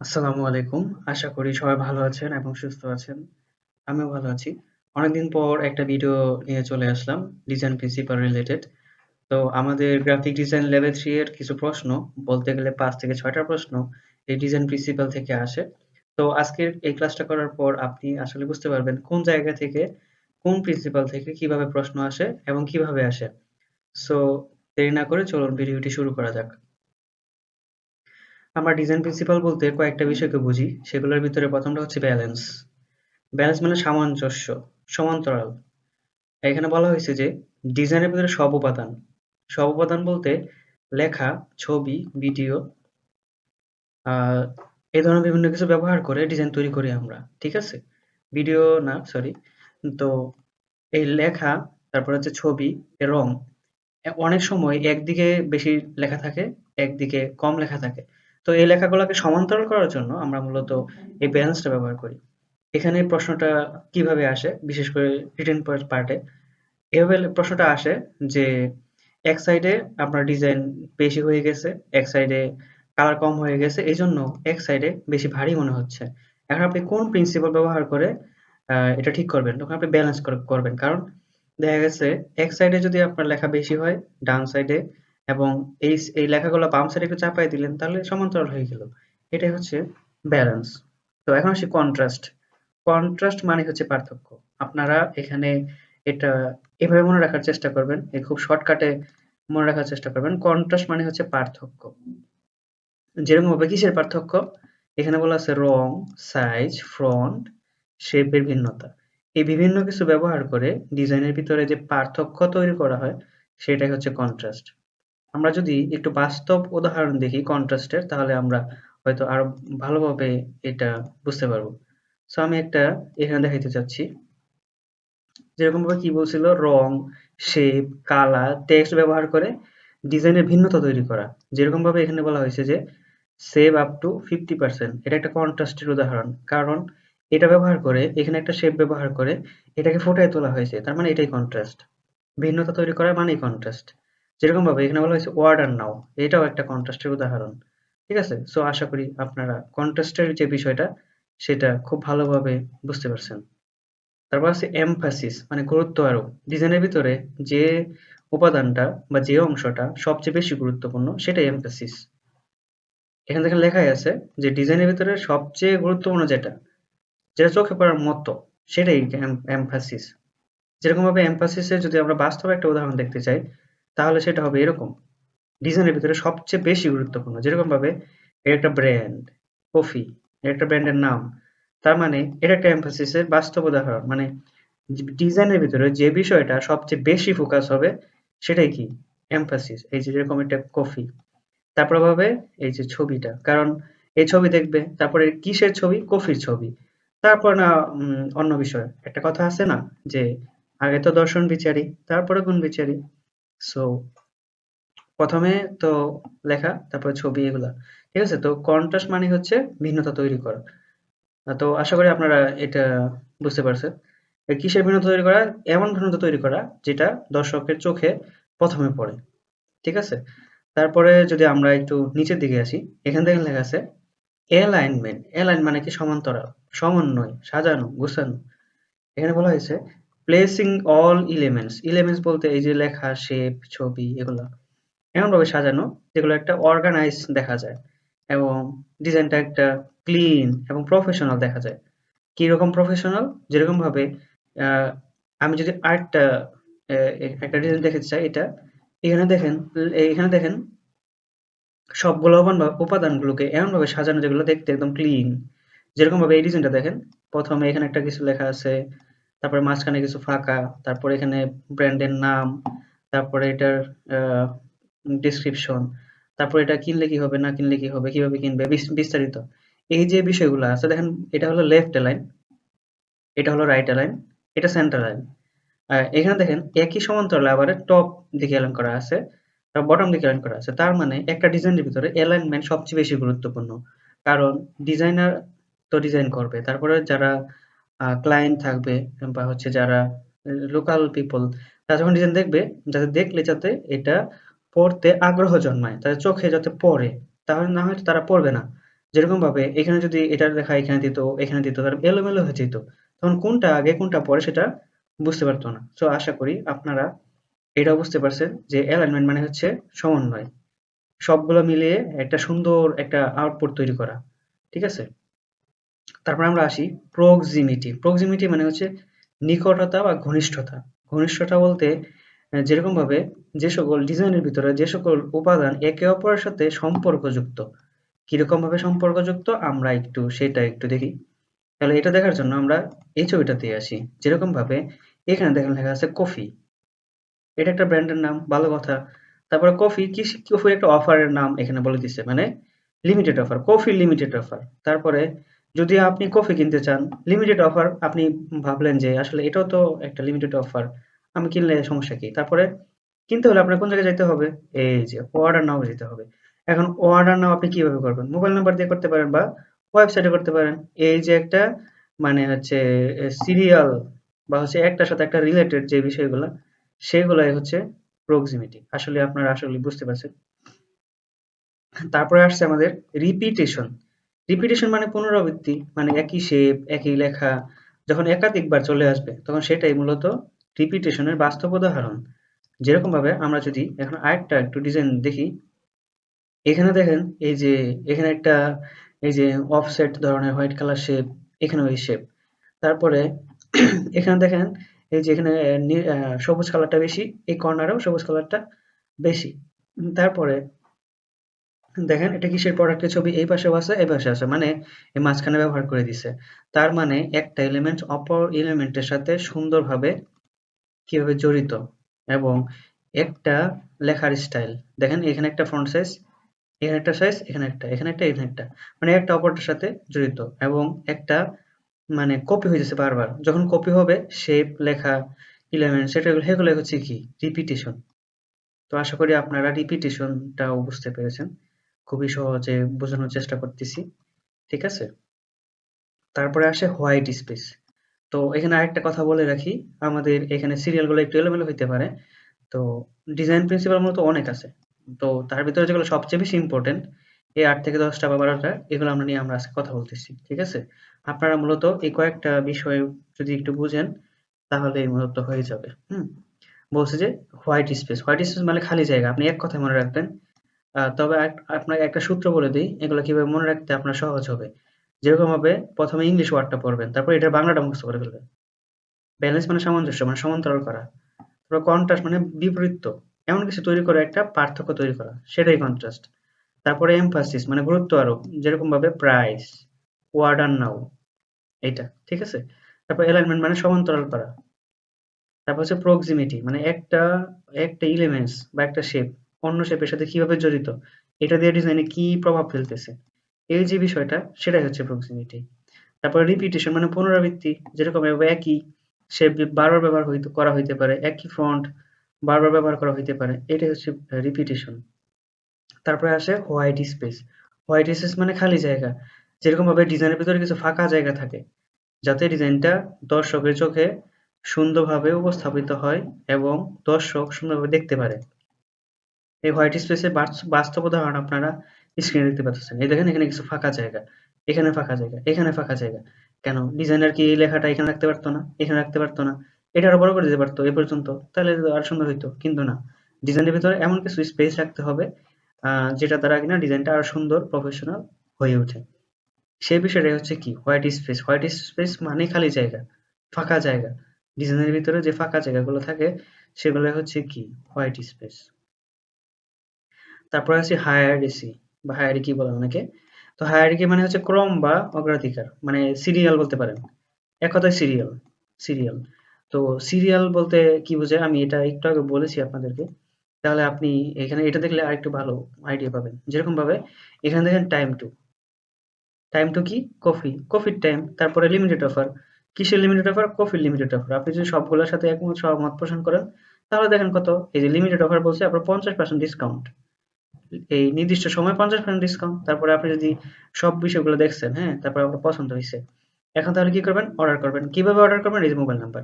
আসসালামু আলাইকুম। আশা করি সবাই ভালো আছেন এবং সুস্থ আছেন। আমিও ভালো আছি। অনেকদিন পর একটা ভিডিও নিয়ে চলে আসলাম ডিজাইন প্রিন্সিপাল রিলেটেড। তো আমাদের গ্রাফিক ডিজাইন লেভেল 3 এর কিছু প্রশ্ন বলতে গেলে পাঁচ থেকে ছয়টা প্রশ্ন এই ডিজাইন প্রিন্সিপাল থেকে আসে। তো আজকের এই ক্লাসটা করার পর আপনি আসলে বুঝতে পারবেন কোন জায়গা থেকে, কোন প্রিন্সিপাল থেকে কীভাবে প্রশ্ন আসে এবং কীভাবে আসে। সো দেরি না করে চলুন ভিডিওটি শুরু করা যাক। আমরা ডিজাইন প্রিন্সিপাল বলতে কয়েকটা বিষয়কে বুঝি। সেগুলোর ভিতরে ১ম টা হচ্ছে ব্যালেন্স। ব্যালেন্স মানে সামঞ্জস্য, সমান্তরাল। এখানে বলা হয়েছে যে ডিজাইনের ভিতরে সব উপাদান। সব উপাদান বলতে লেখা, ছবি, ভিডিও আ এ ধরনের বিভিন্ন কিছু ব্যবহার করে ডিজাইন তৈরি করি আমরা। ঠিক আছে? ভিডিও না সরি। তো এই লেখা, তারপর হচ্ছে ছবি, রং অনেক সময় একদিকে বেশি লেখা থাকে, একদিকে কম লেখা থাকে। তো এই লেখাগুলোকে সমান্তরাল করার জন্য আমরা মূলত এই ব্যালেন্সটা ব্যবহার করি। এখানে প্রশ্নটা কীভাবে আসে বিশেষ করে রিটেন পার্টে এভাবে প্রশ্নটা আসে যে এক সাইডে আপনার ডিজাইন বেশি হয়ে গেছে, এক সাইডে কালার কম হয়ে গেছে। এই জন্য এক সাইডে বেশি ভারী মনে হচ্ছে। এখন আপনি কোন প্রিন্সিপাল ব্যবহার করে এটা ঠিক করবেন? তখন আপনি ব্যালেন্স করবেন। কারণ দেখা গেছে এক সাইডে যদি আপনার লেখা বেশি হয়, ডান সাইডে এবং এই এই লেখাগুলো বাম সাইডে একটু চাপায় দিলেন তাহলে সমান্তরাল হয়ে গেল। এটাই হচ্ছে ব্যালেন্স। তো এখন আসি কন্ট্রাস্ট। কন্ট্রাস্ট মানে হচ্ছে পার্থক্য। আপনারা এখানে এটা এভাবে মনে রাখার চেষ্টা করবেন। এই খুব শর্টকাটে মনে রাখার চেষ্টা করবেন। কন্ট্রাস্ট মানে হচ্ছে পার্থক্য। যেরকম হবে কিসের পার্থক্য? এখানে বলা আছে রং, সাইজ, ফ্রন্ট শেপের ভিন্নতা। এই বিভিন্ন কিছু ব্যবহার করে ডিজাইনের ভিতরে যে পার্থক্য তৈরি করা হয় সেটাই হচ্ছে কন্ট্রাস্ট। আমরা যদি একটু বাস্তব উদাহরণ দেখি কন্ট্রাস্টের তাহলে আমরা হয়তো আরও ভালোভাবে এটা বুঝতে পারব। সো আমি একটা এখানে দেখাইতে চাচ্ছি। যেরকম ভাবে কি বলছিল রং, শেপ, কালার, টেক্সট ব্যবহার করে ডিজাইনের ভিন্নতা তৈরি করা। যেরকম ভাবে এখানে বলা হয়েছে যে সেভ আপ টু 50% এটা একটা কন্ট্রাস্টের উদাহরণ। কারণ এটা ব্যবহার করে এখানে একটা শেপ ব্যবহার করে এটাকে ফুটায় তোলা হয়েছে। তার মানে এটাই কন্ট্রাস্ট। ভিন্নতা তৈরি করা মানেই কন্ট্রাস্ট। যেরকমভাবে এখানে বলা হয়েছে ওয়ার্ড আর নাও এটাও একটা কন্ট্রাস্টের উদাহরণ। ঠিক আছে? সো আশা করি আপনারা কন্ট্রাস্টের যে বিষয়টা সেটা খুব ভালোভাবে বুঝতে পারছেন। তারপর আছে এমফাসিস মানে গুরুত্ব আরোপ। ডিজাইনের ভিতরে যে উপাদানটা বা যে অংশটা সবচেয়ে বেশি গুরুত্বপূর্ণ সেটাই এমফাসিস। এখানে দেখেন লেখাই আছে যে ডিজাইনের ভিতরে সবচেয়ে গুরুত্বপূর্ণ যেটা, যেটা চোখে পড়ার মতো সেটাই এমফাসিস। যেরকমভাবে এমফাসিসের যদি আমরা বাস্তবে একটা উদাহরণ দেখতে চাই তাহলে সেটা হবে এরকম। ডিজাইনের ভিতরে সবচেয়ে বেশি গুরুত্বপূর্ণ। যেরকমভাবে এটা একটা ব্র্যান্ড, কফি, একটা ব্র্যান্ডের নাম। তার মানে এটা একটা এমফাসিসের বাস্তব উদাহরণ। মানে ডিজাইনের ভিতরে যে বিষয়টা সবচেয়ে বেশি ফোকাস হবে সেটাই কি? এমফাসিস। এই যে যেরকম একটা কফি। তারপর হবে এই যে ছবিটা। কারণ এই ছবি দেখবে, তারপরে কিসের ছবি? কফির ছবি। তারপর না অন্য বিষয়। একটা কথা আছে না যে আগে তো দর্শন বিচারি, তারপরে গুণ বিচারি। সো প্রথমে তো লেখা, তারপর ছবি এগুলা। ঠিক আছে? তো কন্ট্রাস্ট মানে হচ্ছে ভিন্নতা তৈরি করা। তো আশা করি আপনারা এটা বুঝতে পারছেন। কিসের ভিন্নতা তৈরি করা? এমন ভিন্নতা তৈরি করা যেটা দর্শকের চোখে প্রথমে পড়ে। ঠিক আছে? তারপরে যদি আমরা একটু নিচের দিকে আসি, এখান থেকে লেখা আছে অ্যালাইনমেন্ট। অ্যালাইন মানে কি সমান্তরাল, সমন্বয়, সাজানো, গোছানো। এখানে বলা হয়েছে প্লেসিং অল এলিমেন্টস। এলিমেন্টস বলতে এই যে লেখা, শেপ, ছবি এগুলা এমনভাবে সাজানো যেগুলো একটা অর্গানাইজ দেখা যায় এবং ডিজাইনটা একটা ক্লিন এবং প্রফেশনাল দেখা যায়। কীরকম প্রফেশনাল? যেরকম ভাবে আহ আমি যদি আরেকটা একটা ডিজাইন দেখাতে চাই এটা এখানে দেখেন এখানে দেখেন সবগুলো উপাদানগুলোকে এমনভাবে সাজানো যেগুলো দেখতে একদম ক্লিন যেরকম ভাবে এই ডিজাইনটা দেখেন প্রথমে এখানে একটা কিছু লেখা আছে তারপরে মাঝখানে কিছু ফাঁকা, তারপর এখানে ব্র্যান্ডের নাম, তারপরে এটার ডিসক্রিপশন তারপর এটা কিনলে কি হবে, না কিনলে কি হবে, কীভাবে কিনবে বিস্তারিত। এই যে বিষয়গুলো আছে, দেখেন এটা হলো লেফট লাইন এটা হলো রাইট লাইন এটা সেন্টার লাইন এখানে দেখেন একই সমান্তরাল আবার টপ দিকে অ্যালাইন করা আছে বটম দিকে অ্যালাইন করা আছে। তার মানে একটা ডিজাইনের ভিতরে অ্যালাইনমেন্ট সবচেয়ে বেশি গুরুত্বপূর্ণ। কারণ ডিজাইনার তো ডিজাইন করবে, তারপরে যারা ক্লায়েন্ট থাকবে, বা হচ্ছে যারা লোকাল পিপল তারা যখন ডিজাইন দেখবে, যাতে দেখলে যাতে এটা পড়তে আগ্রহ জন্মায়, তাদের চোখে যাতে পড়ে, তাহলে না হয়তো তারা পড়বে না। যেরকম ভাবে এখানে যদি এটা লেখা এখানে দিত এখানে দিত তার এলোমেলো হয়ে যেত, তখন কোনটা আগে, কোনটা পরে সেটা বুঝতে পারতো না। তো আশা করি আপনারা এটা বুঝতে পারছেন যে অ্যালাইনমেন্ট মানে হচ্ছে সমন্বয়। সবগুলো মিলিয়ে একটা সুন্দর একটা আউটপুট তৈরি করা, ঠিক আছে? তারপর আমরা আসি প্রক্সিমিটি প্রক্সিমিটি মানে হচ্ছে নিকটতা বা ঘনিষ্ঠতা। ঘনিষ্ঠতা বলতে যেরকম ভাবে যে সকল ডিজাইনের ভিতরে যে সকল উপাদান একে অপরের সাথে সম্পর্কযুক্ত। কীরকম ভাবে সম্পর্কযুক্ত? আমরা একটু সেটা একটু দেখি। তাহলে এটা দেখার জন্য আমরা এই ছবিটাতে আসি। যেরকম ভাবে এখানে দেখেন লেখা আছে কফি। এটা একটা ব্র্যান্ডের নাম, ভালো কথা। তারপরে কফি কি কফির একটা অফারের নাম এখানে বলে দিচ্ছে মানে limited offer coffee limited offer তারপরে যদি আপনি কফি কিনতে চান লিমিটেড অফার আপনি ভাবলেন যে আসলে এটাও তো একটা লিমিটেড অফার আমি কিনলে সমস্যা কি? তারপরে কিনতে হলে আপনার কোন জায়গায় যেতে হবে? এই যে অর্ডার নাও যেতে হবে। এখন অর্ডার নাও আপনি কীভাবে করবেন? মোবাইল নাম্বার দিয়ে করতে পারেন বা ওয়েবসাইটে করতে পারেন। এই যে একটা মানে হচ্ছে সিরিয়াল বা হচ্ছে একটার সাথে একটা রিলেটেড যে বিষয়গুলো, সেগুলাই হচ্ছে প্রক্সিমিটি আসলে আপনারা আসলে বুঝতে পারছেন? তারপরে আসছে আমাদের রিপিটেশন রিপিটেশন মানে পুনরাবৃত্তি মানে একই শেপ একই লেখা, যখন একাধিকবার চলে আসবে, তখন সেটাই মূলত রিপিটেশনের বাস্তব উদাহরণ। যেরকম ভাবে আমরা যদি এখন আরেকটা একটু ডিজাইন দেখি, এখানে দেখেন এই যে, এখানে একটা, এই যে অফসেট ধরনের হোয়াইট কালার শেপ এখানে ওই শেপ তারপরে এখানে দেখেন এই যে এখানে সবুজ কালারটা বেশি, এই কর্নারেও সবুজ কালারটা বেশি। তারপরে দেখেন, এটা কিসের প্রোডাক্টের ছবি? এই পাশেও আছে, এই পাশে আছে। মানে এই মাঝখানে ব্যবহার করে দিছে। তার মানে একটা এলিমেন্ট অপর এলিমেন্টের সাথে সুন্দরভাবে কীভাবে জড়িত এবং একটা লেখার স্টাইল দেখেন, এখানে একটা ফ্রন্ট সাইজ এখানে একটা সাইজ এখানে একটা এখানে একটা এখানে একটা। মানে একটা অপরটার সাথে জড়িত এবং একটা মানে কপি হইতেছে বারবার। যখন কপি হবে শেপ লেখা ইলেমেন্ট সেটা সেগুলো হচ্ছে কি? রিপিটেশন তো আশা করি আপনারা রিপিটেশনটাও বুঝতে পেরেছেন। খুবই সহজে বোঝানোর চেষ্টা করতেছি। ঠিক আছে? তারপরে আসে হোয়াইট স্পেস। তো এখানে আরেকটা কথা বলে রাখি, আমাদের এখানে সিরিয়ালগুলো একটু এলোমেলো হইতে পারে। তো ডিজাইন প্রিন্সিপাল মূলত অনেক আছে। তো তার ভিতরে যেগুলো সবচেয়ে বেশি ইম্পর্টেন্ট এই আট থেকে দশটা বা বারোটা, এগুলো আমরা নিয়ে আমরা আজকে কথা বলতেছি। ঠিক আছে? আপনারা মূলত এই কয়েকটা বিষয় যদি একটু বুঝেন, তাহলে মূলত হয়ে যাবে। হুম? বলছে যে হোয়াইট স্পেস। হোয়াইট স্পেস মানে খালি জায়গা। আপনি এক কথায় মনে রাখবেন তবে আপনাকে একটা সূত্র বলে দিই, এগুলো কীভাবে মনে রাখতে আপনার সহজ হবে। যেরকম হবে প্রথমে ইংলিশ ওয়ার্ডটা পড়বেন, তারপর এটা বাংলাটা মুখস্থ করে ফেলবেন। ব্যালেন্স মানে সামঞ্জস্য মানে সমান্তরাল করা। তারপর কন্ট্রাস্ট মানে বিপরীত। এমন কিছু তৈরি করা, একটা পার্থক্য তৈরি করা। সেটাই কন্ট্রাস্ট তারপরে এমফাসিস মানে গুরুত্ব আরোপ, যেরকম ভাবে প্রাইস ওয়ার্ড আর নাও এটা ঠিক আছে? তারপর অ্যালাইনমেন্ট মানে সমান্তরাল করা। তারপর হচ্ছে প্রক্সিমিটি মানে একটা একটা এলিমেন্টস বা একটা শেপ অন্য শেপের সাথে কীভাবে জড়িত? এটা দিয়ে ডিজাইনে কি প্রভাব ফেলতেছে? এই যে বিষয়টা, সেটাই হচ্ছে প্রক্সিমিটি তারপর রিপিটেশন মানে পুনরাবৃত্তি, যেরকম একই শেপ বারবার ব্যবহার হইতে, করা হইতে পারে, একই ফ্রন্ট বারবার ব্যবহার করা হইতে পারে, এটাই হচ্ছে রিপিটেশন তারপরে আসে হোয়াইট স্পেস হোয়াইট স্পেস মানে খালি জায়গা। যেরকম ভাবে ডিজাইনের ভিতরে কিছু ফাঁকা জায়গা থাকে, যাতে ডিজাইনটা দর্শকের চোখে সুন্দরভাবে উপস্থাপিত হয় এবং দর্শক সুন্দরভাবে দেখতে পারে। এই হোয়াইট স্পেসের বাস্তব উদাহরণ আপনারা স্ক্রিনে দেখতে পাচ্ছেন। এই দেখেন এখানে কিছু ফাঁকা জায়গা। এখানে ফাঁকা জায়গা, এখানে ফাঁকা জায়গা। কেন? ডিজাইনার কি এই লেখাটা এখানে রাখতে পারতো না? এখানে রাখতে পারতো না? এটা আরও বড় করে দিতে পারতো এ পর্যন্ত। তাহলে আর সুন্দর হইতো। কিন্তু না। ডিজাইনের ভিতরে এমন কিছু স্পেস রাখতে হবে যেটা দ্বারা কিনা ডিজাইনটা আরও সুন্দর প্রফেশনাল হয়ে ওঠে। সেই বিষয়টাই হচ্ছে কি? White space. হোয়াইট স্পেস মানে খালি জায়গা, ফাঁকা জায়গা। ডিজাইনের ভিতরে যে ফাঁকা জায়গাগুলো থাকে সেগুলো হচ্ছে কি? White space. তারপরে আছে হায়ারিসি বা হায়ারিকি বলে অনেকে। তো হায়ারিকি মানে হচ্ছে ক্রম বা অগ্রাধিকার মানে সিরিয়াল বলতে পারেন। এক কথায় সিরিয়াল সিরিয়াল তো সিরিয়াল বলতে কি বোঝায়? আমি এটা একটু আগে বলেছি আপনাদেরকে। তাহলে আপনি এখানে এটা দেখলে আরেকটু ভালো আইডিয়া পাবেন। যেরকম ভাবে এখানে দেখেন টাইম টু টাইম টু কি? কফি কফির টাইম তারপরে লিমিটেড অফার কিসের লিমিটেড অফার কফির লিমিটেড অফার আপনি যদি সবগুলোর সাথে একমত, সহমত পোষণ করেন, তাহলে দেখেন কত? এই যে লিমিটেড অফার বলছে আপনার পঞ্চাশ পার্সেন্ট ডিসকাউন্ট এই নির্দিষ্ট সময় পঞ্চাশ পার্সেন্ট ডিসকাউন্ট তারপরে আপনি যদি সব বিষয়গুলো দেখছেন হ্যাঁ তারপরে আপনার পছন্দ হয়েছে, এখন তাহলে কি করবেন? অর্ডার করবেন। কীভাবে অর্ডার করবেন? এই যে মোবাইল নাম্বার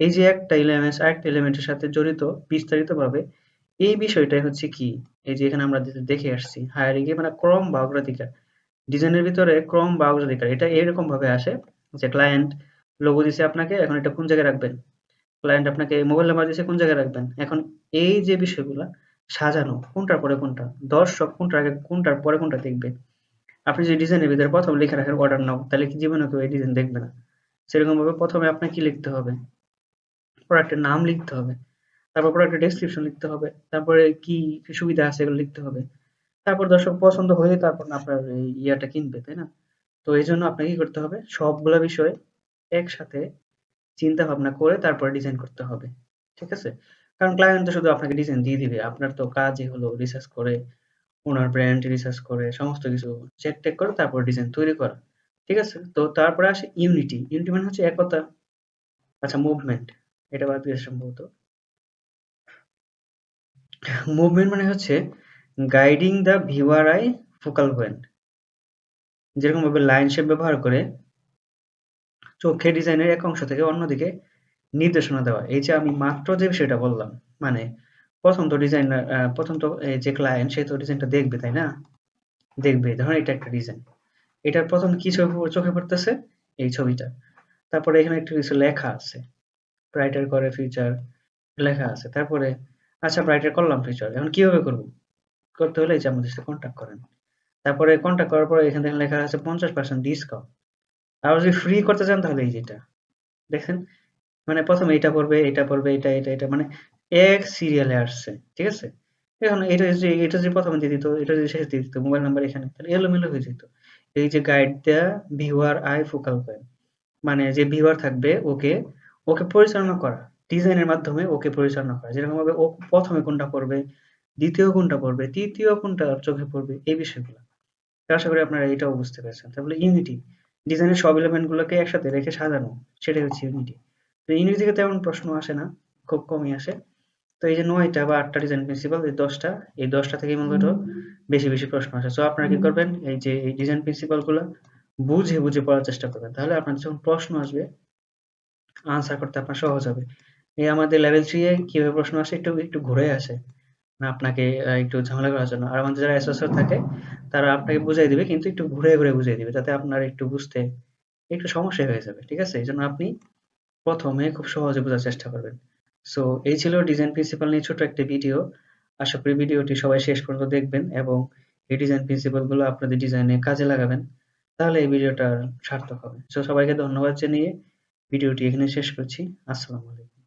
এই যে একটা এলিমেন্টস আরেকটা এলিমেন্টের সাথে জড়িত বিস্তারিত ভাবে এই বিষয়টাই হচ্ছে কি? এই যে এখানে আমরা দেখে আসছি হায়ারিং মানে ক্রম বা অগ্রাধিকার। ডিজাইনের ভিতরে ক্রম বা অগ্রাধিকার, এটা এরকম ভাবে আসে যে ক্লায়েন্ট লোগো দিছে আপনাকে, এখন এটা কোন জায়গায় রাখবেন? ক্লায়েন্ট আপনাকে মোবাইল নাম্বার দিছে কোন জায়গায় রাখবেন? এখন এই যে বিষয়গুলা সাজানো, কোনটার পরে কোনটা? দর্শক কোনটার আগে কোনটার পরে কোনটা দেখবে? আপনি যদি ডিজাইনের ভিতরে প্রথম লিখে রাখেন অর্ডার নাও, তাহলে কি জীবনে কেউ এই ডিজাইন দেখবে না? সেরকম ভাবে প্রথমে আপনাকে কি লিখতে হবে? প্রোডাক্টের নাম লিখতে হবে, তারপর প্রোডাক্টের ডেসক্রিপশন লিখতে হবে, তারপরে কি সুবিধা আছে এগুলো লিখতে হবে। তারপর দর্শক পছন্দ হয়ে তারপর আপনার ইয়াটা কিনবে, তাই না? তো এই জন্য আপনাকে কি করতে হবে? সবগুলা বিষয় একসাথে চিন্তা ভাবনা করে তারপরে ডিজাইন করতে হবে, ঠিক আছে? কারণ ক্লায়েন্ট তো শুধু আপনাকে ডিজাইন দিয়ে দিবে, আপনার তো কাজই হলো রিসার্চ করে ওনার ব্র্যান্ড রিসার্চ করে, সমস্ত কিছু চেক টেক করে, তারপর ডিজাইন তৈরি করা, ঠিক আছে? তো তারপরে আসে ইউনিটি ইউনিটি মানে হচ্ছে একতা আচ্ছা মুভমেন্ট এটা বাদ দিয়ে সম্ভবত। মুভমেন্ট মানে হচ্ছে guiding the viewer eye focal point যেরকম ভাবে লাইন শেপ ব্যবহার করে চোখে ডিজাইনের এক অংশ থেকে অন্যদিকে নির্দেশনা দেওয়া। এই যে আমি মাত্র যে বিষয়টা বললাম মানে প্রথম তো ডিজাইনার প্রথম তো যে ক্লায়েন্ট সে তো ডিজাইনটা দেখবে, তাই না? দেখবে ধরুন এটা একটা ডিজাইন এটার প্রথম কি ছবি চোখে পড়তেছে? এই ছবিটা। তারপরে এখানে একটু কিছু লেখা আছে। ব্রাইটার করে ফিচার লেখা আছে। তারপরে আচ্ছা ব্রাইটার করলাম ফিউচার এখন কীভাবে করব? করতে হলে এই যে আমাদের সাথে কন্ট্যাক্ট করেন। তারপরে কন্ট্যাক্ট করার পরে এখানে লেখা আছে পঞ্চাশ পার্সেন্ট ডিসকাউন্ট আর যদি ফ্রি করতে চান তাহলে এই যেটা। দেখেন মানে প্রথমে এটা পড়বে এটা পড়বে এটা এটা এটা মানে এক সিরিয়ালে আসছে, ঠিক আছে? এখন এটা যদি এটা যদি প্রথমে দিয়ে দিত, এটা যদি শেষে দিয়ে দিত মোবাইল নাম্বার এখানে, তাহলে এলোমেলো হয়ে যেত। এই যে গাইড দেয়া ভিউয়ার আই ফোকাল পয়েন্ট মানে যে ভিউয়ার থাকবে, ওকে ওকে পরিচালনা করা ডিজাইনের মাধ্যমে ওকে পরিচালনা করা, যেরকম ভাবে ও প্রথমে কোনটা পড়বে, দ্বিতীয় কোনটা পড়বে, তৃতীয় কোনটা চোখে পড়বে, এই বিষয়গুলো। আশা করি আপনারা এটাও বুঝতে পেরেছেন। তাহলে ইউনিটি ডিজাইনের সব এলিমেন্ট গুলোকে একসাথে রেখে সাজানো, সেটাই হচ্ছে ইউনিটি তো ইউনিটি থেকে তেমন প্রশ্ন আসে না খুব কমই আসে। তো এই যে নয়টা বা আটটা ডিজাইন প্রিন্সিপাল এই দশটা এই দশটা থেকে মূলত বেশি বেশি প্রশ্ন আসে। তো আপনারা কি করবেন এই যে এই ডিজাইন প্রিন্সিপালগুলো বুঝে বুঝে পড়ার চেষ্টা করবেন। তাহলে আপনার যখন প্রশ্ন আসবে আনসার করতে আপনার সহজ হবে। এই আমাদের লেভেল থ্রি এ কীভাবে প্রশ্ন আসে একটু একটু ঘুরে আসে। না আপনাকে একটু ঝামেলা করার জন্য। আর আমাদের যারা অ্যাসোসিয়েট থাকে তারা আপনাকে বুঝাই দিবে কিন্তু একটু ঘুরে ঘুরে বুঝিয়ে দিবে যাতে আপনার একটু বুঝতে একটু সমস্যা হয়ে যাবে ঠিক আছে? এই জন্য আপনি প্রথমে খুব সহজে বোঝার চেষ্টা করবেন। সো এই ছিল ডিজাইন প্রিন্সিপাল নিয়ে ছোট একটা ভিডিও আশা করি ভিডিওটি সবাই শেষ পর্যন্ত দেখবেন এবং এই ডিজাইন প্রিন্সিপালগুলো আপনাদের ডিজাইনে কাজে লাগাবেন। তাহলে এই ভিডিওটা সার্থক হবে। সো সবাইকে ধন্যবাদ জানিয়ে ভিডিওটি এখানে শেষ করছি। আসসালামু আলাইকুম।